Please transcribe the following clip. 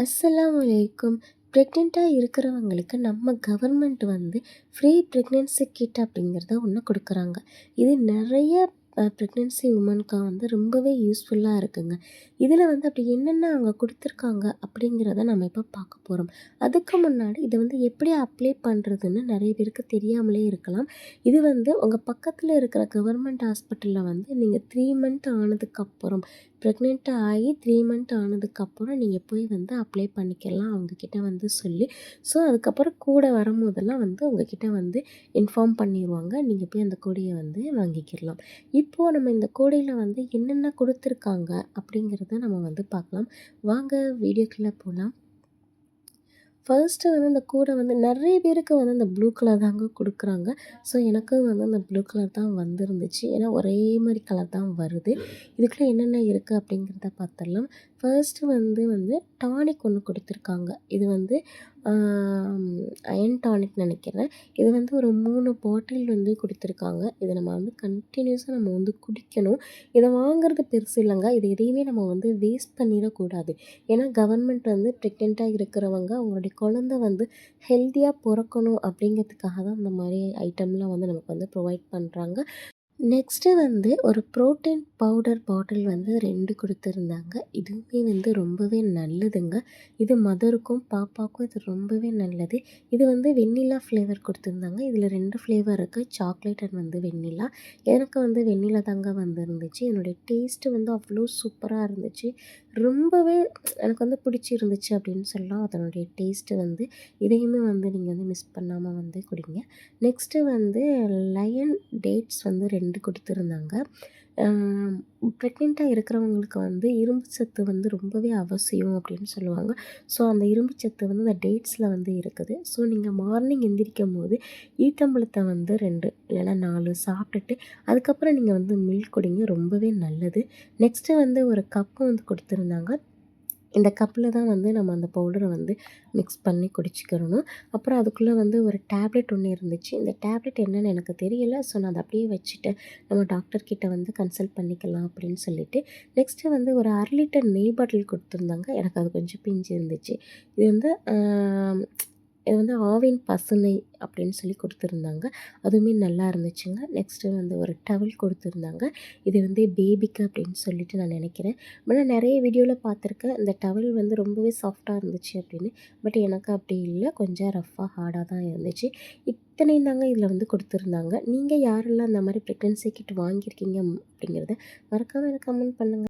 அஸ்ஸலாமு அலைக்கும். ப்ரெக்னெண்ட்டாக இருக்கிறவங்களுக்கு நம்ம கவர்மெண்ட் வந்து ஃப்ரீ ப்ரெக்னென்சி கிட் அப்படிங்கிறத ஒன்று கொடுக்குறாங்க. இது நிறைய ப்ரெக்னென்சி உமனுக்காக வந்து ரொம்பவே யூஸ்ஃபுல்லாக இருக்குங்க. இதில் வந்து அப்படி என்னென்ன அவங்க கொடுத்துருக்காங்க அப்படிங்கிறத நம்ம இப்போ பார்க்க போகிறோம் அதுக்கு முன்னாடி இதை வந்து எப்படி அப்ளை பண்ணுறதுன்னு நிறைய பேருக்கு தெரியாமலே இருக்கலாம். இது வந்து உங்கள் பக்கத்தில் இருக்கிற கவர்மெண்ட் ஹாஸ்பிட்டலில் வந்து நீங்கள் த்ரீ மந்த் ஆனதுக்கப்புறம் ப்ரெக்னென்ட் ஆகி த்ரீ மந்த் ஆனதுக்கப்புறம் நீங்கள் போய் வந்து அப்ளை பண்ணிக்கலாம் அவங்கக்கிட்ட வந்து சொல்லி. ஸோ அதுக்கப்புறம் கூட வரும்போதெல்லாம் வந்து உங்ககிட்ட வந்து இன்ஃபார்ம் பண்ணிடுவாங்க நீங்கள் போய் அந்த கொடியை வந்து வாங்கிக்கிடலாம் இப்போது நம்ம இந்த கொடியில் வந்து என்னென்ன கொடுத்துருக்காங்க அப்படிங்கிறத நம்ம வந்து பார்க்கலாம். வாங்க வீடியோக்குள்ளே போகலாம் ஃபர்ஸ்ட்டு வந்து அந்த கூடை வந்து நிறைய பேருக்கு வந்து அந்த ப்ளூ கலர் தாங்க கொடுக்குறாங்க. ஸோ எனக்கும் வந்து அந்த ப்ளூ கலர் தான் வந்துருந்துச்சு. ஏன்னா ஒரே மாதிரி கலர் தான் வருது. இதுக்குள்ளே என்னென்ன இருக்குது அப்படிங்கிறத பார்த்துடலாம். ஃபர்ஸ்ட்டு வந்து வந்து டானிக் ஒன்று கொடுத்துருக்காங்க. இது வந்து அயன் டானிக் நினைக்கிறேன். இது வந்து ஒரு மூணு பாட்டில் வந்து கொடுத்துருக்காங்க. இதை நம்ம வந்து கண்டினியூஸாக நம்ம வந்து குடிக்கணும். இதை வாங்குறது பெருசு இல்லைங்க. இது எதையுமே நம்ம வந்து வேஸ்ட் பண்ணிடக்கூடாது. ஏன்னா கவர்மெண்ட் வந்து ப்ரெக்னெண்ட்டாக இருக்கிறவங்க அவங்களுடைய குழந்த வந்து ஹெல்த்தியாக பிறக்கணும் அப்படிங்கிறதுக்காக தான் இந்த மாதிரி ஐட்டம்லாம் வந்து நமக்கு வந்து ப்ரொவைட் பண்ணுறாங்க நெக்ஸ்ட்டு வந்து ஒரு ப்ரோட்டீன் பவுடர் பாட்டில் வந்து ரெண்டு கொடுத்துருந்தாங்க. இதுவுமே வந்து ரொம்பவே நல்லதுங்க. இது மதருக்கும் பாப்பாவுக்கும் இது ரொம்பவே நல்லது. இது வந்து வெண்ணிலா ஃப்ளேவர் கொடுத்துருந்தாங்க. இதில் ரெண்டு ஃப்ளேவர் இருக்குது சாக்லேட் அண்ட் வந்து வெண்ணிலா. எனக்கு வந்து வெண்ணிலா தாங்க வந்துருந்துச்சு. என்னுடைய டேஸ்ட்டு வந்து அவ்வளோ சூப்பராக இருந்துச்சு. ரொம்பவே எனக்கு வந்து பிடிச்சிருந்துச்சு அப்படின்னு சொல்லலாம். அதனுடைய டேஸ்ட்டு வந்து இதையுமே வந்து நீங்கள் வந்து மிஸ் பண்ணாமல் வந்து குடிங்க. நெக்ஸ்ட்டு வந்து லயன் டேட்ஸ் வந்து ரெண்டு ரெண்டு கொடுத்துருந்தாங்க. ப்ரெக்னெண்ட்டாக இருக்கிறவங்களுக்கு வந்து இரும்பு சத்து வந்து ரொம்பவே அவசியம் அப்படின்னு சொல்லுவாங்க. ஸோ அந்த இரும்பு சத்து வந்து அந்த டேட்ஸில் வந்து இருக்குது. ஸோ நீங்கள் மார்னிங் எந்திரிக்கும் போது ஈட்டம்பழத்தை வந்து ரெண்டு இல்லைன்னா நாலு சாப்பிட்டுட்டு அதுக்கப்புறம் நீங்கள் வந்து மில்க் குடிங்க ரொம்பவே நல்லது. நெக்ஸ்ட்டு வந்து ஒரு கப்பு வந்து கொடுத்துருந்தாங்க. இந்த கப்பில் தான் வந்து நம்ம அந்த பவுடரை வந்து மிக்ஸ் பண்ணி குடிச்சிக்கிறணும். அப்புறம் அதுக்குள்ளே வந்து ஒரு டேப்லெட் ஒன்று இருந்துச்சு. இந்த டேப்லெட் என்னென்னு எனக்கு தெரியல. ஸோ நான் அதை அப்படியே வச்சுட்டு நம்ம டாக்டர்கிட்ட வந்து கன்சல்ட் பண்ணிக்கலாம் அப்படின்னு சொல்லிட்டு. நெக்ஸ்ட்டு வந்து ஒரு அரை லிட்டர் நெய் பாட்டில் கொடுத்துருந்தாங்க. எனக்கு அது கொஞ்சம் பிஞ்சு இருந்துச்சு இது வந்து இது வந்து ஆவின் பசுனை அப்படின்னு சொல்லி கொடுத்துருந்தாங்க. அதுவுமே நல்லா இருந்துச்சுங்க. நெக்ஸ்ட்டு வந்து ஒரு டவல் கொடுத்துருந்தாங்க. இது வந்து பேபிக்கு அப்படின்னு சொல்லிட்டு நான் நினைக்கிறேன். ஆனால் நிறைய வீடியோவில் பார்த்துருக்கேன். இந்த டவல் வந்து ரொம்பவே சாஃப்டாக இருந்துச்சு அப்படின்னு. பட் எனக்கு அப்படி இல்லை. கொஞ்சம் ரஃப்பாக ஹார்டாக தான் இருந்துச்சு. இத்தனையும் தாங்க இதில் வந்து கொடுத்துருந்தாங்க. நீங்கள் யாரெல்லாம் அந்த மாதிரி ப்ரெக்னென்சி கிட் வாங்கியிருக்கீங்க அப்படிங்கிறத மறக்காமல் எனக்கு கமெண்ட் பண்ணுங்கள்